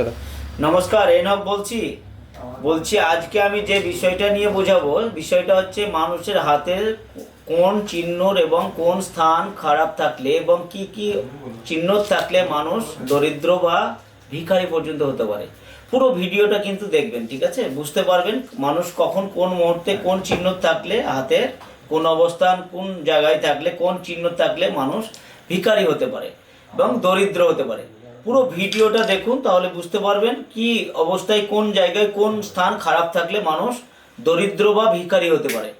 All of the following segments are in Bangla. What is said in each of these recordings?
ছাড়া নমস্কার, এনব বলছি। বলছি, আজকে আমি যে বিষয়টা নিয়ে বোঝাবো, বিষয়টা হচ্ছে মানুষের হাতের কোন চিহ্নর এবং কোন স্থান খারাপ থাকলে এবং কি কি চিহ্ন থাকলে মানুষ দরিদ্র বা ভিখারি পর্যন্ত হতে পারে। পুরো ভিডিওটা কিন্তু দেখবেন, ঠিক আছে? বুঝতে পারবেন মানুষ কখন কোন মুহূর্তে কোন চিহ্ন থাকলে হাতের, কোন অবস্থান, কোন জায়গায় থাকলে, কোন চিহ্ন থাকলে মানুষ ভিখারি হতে পারে এবং দরিদ্র হতে পারে। পুরো ভিডিওটা দেখুন, তাহলে বুঝতে পারবেন কি অবস্থায় কোন জায়গায় কোন স্থান খারাপ থাকলে মানুষ দরিদ্র বা ভিখারি হতে পারে।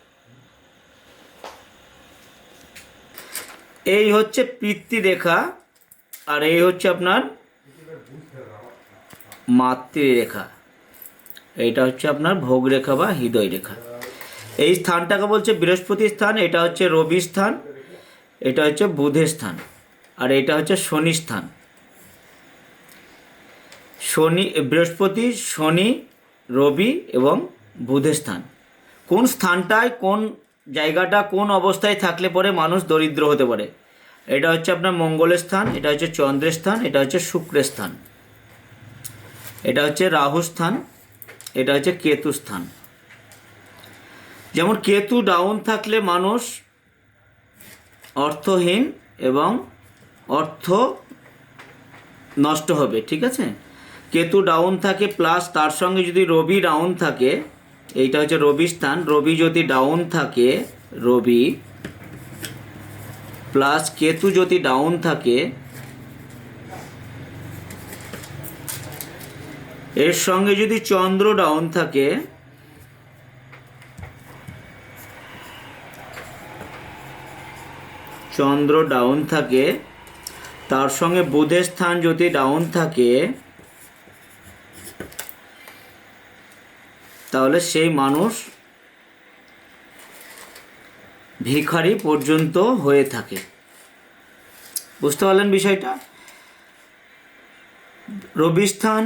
এই হচ্ছে পিতৃ রেখা আর এই হচ্ছে আপনার মাতৃরেখা। এইটা হচ্ছে আপনার ভোগ রেখা বা হৃদয় রেখা এই স্থানটাকে বলছে বৃহস্পতি স্থান, এটা হচ্ছে রবি স্থান, এটা হচ্ছে বুধের স্থান, আর এটা হচ্ছে শনি স্থান। শনি বৃহস্পতি, শনি, রবি এবং বুধের স্থান। কোন স্থানটায়, কোন জায়গাটা, কোন অবস্থায় থাকলে পরে মানুষ দরিদ্র হতে পারে? এটা হচ্ছে আপনার মঙ্গলের স্থান, এটা হচ্ছে চন্দ্রের স্থান, এটা হচ্ছে শুক্রের স্থান। এটা হচ্ছে রাহু স্থান, এটা হচ্ছে কেতু স্থান। যেমন কেতু ডাউন থাকলে মানুষ অর্থহীন এবং অর্থ নষ্ট হবে, ঠিক আছে? কেতু ডাউন থাকে প্লাস তার সঙ্গে যদি রবি ডাউন থাকে, এইটা হচ্ছে রবি স্থান, রবি যদি ডাউন থাকে, রবি প্লাস কেতু যদি ডাউন থাকে, এর সঙ্গে যদি চন্দ্র ডাউন থাকে, চন্দ্র ডাউন থাকে, তার সঙ্গে বুধের স্থান যদি ডাউন থাকে তাহলে সেই মানুষ ভিখারি পর্যন্ত হয়ে থাকে। বুঝতে পারলেন বিষয়টা? রবিস্থান,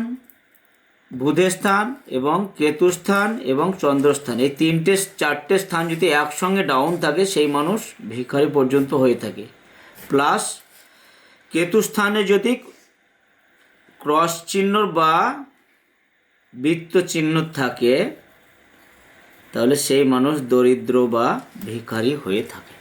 বুধেস্থান এবং কেতুস্থান এবং চন্দ্রস্থান, এই তিনটে, চারটে স্থান যদি একসঙ্গে ডাউন থাকে, সেই মানুষ ভিখারি পর্যন্ত হয়ে থাকে। প্লাস কেতুস্থানে যদি ক্রস চিহ্ন বা বৃত্ত চিহ্ন থাকে তাহলে সেই মানুষ দরিদ্র বা ভিখারি হয়ে থাকে।